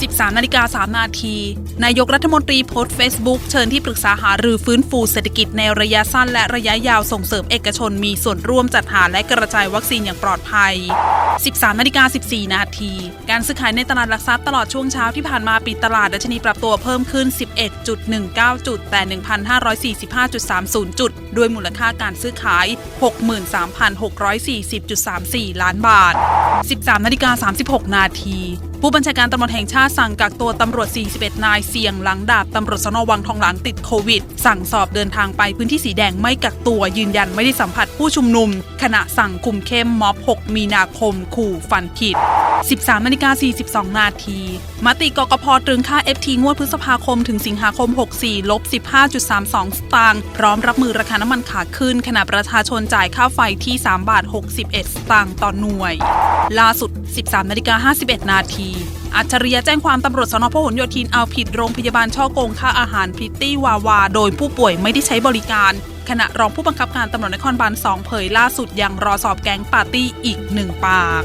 13 นาฬิกา 3 นาที นายกรัฐมนตรีโพสต์เฟซบุ๊กเชิญที่ปรึกษาหารือฟื้นฟูเศรษฐกิจในระยะสั้นและระยะยาวส่งเสริมเอกชนมีส่วนร่วมจัดหาและกระจายวัคซีนอย่างปลอดภัย 13 นาฬิกา 14 นาที การซื้อขายในตลาดหลักทรัพย์ตลอดช่วงเช้าที่ผ่านมาปิดตลาดดัชนีปรับตัวเพิ่มขึ้น 11.19 จุด แต่ 1,545.30 จุด ด้วยมูลค่าการซื้อขาย 63,640.34 ล้านบาท 13 นาฬิกา 36 นาทีผู้บัญชาการตำรวจแห่งชาติสั่งกักตัวตำรวจ 41 นายเสี่ยงหลังดาบตำรวจสนวังทองหลางติดโควิด สั่งสอบเดินทางไปพื้นที่สีแดงไม่กักตัวยืนยันไม่ได้สัมผัสผู้ชุมนุม ขณะสั่งคุมเข้มม็อบ 6 มีนาคม ขู่ฟันผิด 13นาฬิกา42 นาทีมติกกพตรึงค่า FT งวดพฤษภาคมถึงสิงหาคม 64 ลบ 15.32 สตางค์พร้อมรับมือราคาน้ำมันขาขึ้น ขณะประชาชนจ่ายค่าไฟที่ 3 บาท 61 สตางค์ต่อหน่วย ล่าสุด 13นาฬิกา51 นาทีอัจฉริยะแจ้งความตำรวจสนพหลโยธินเอาผิดโรงพยาบาลช่อโกงค่าอาหารพิตตี้วาวา โดยผู้ป่วยไม่ได้ใช้บริการ ขณะรองผู้บังคับการตำรวจนครบาล 2 เผยล่าสุดยังรอสอบแก๊งปาร์ตี้อีกหนึ่งปาก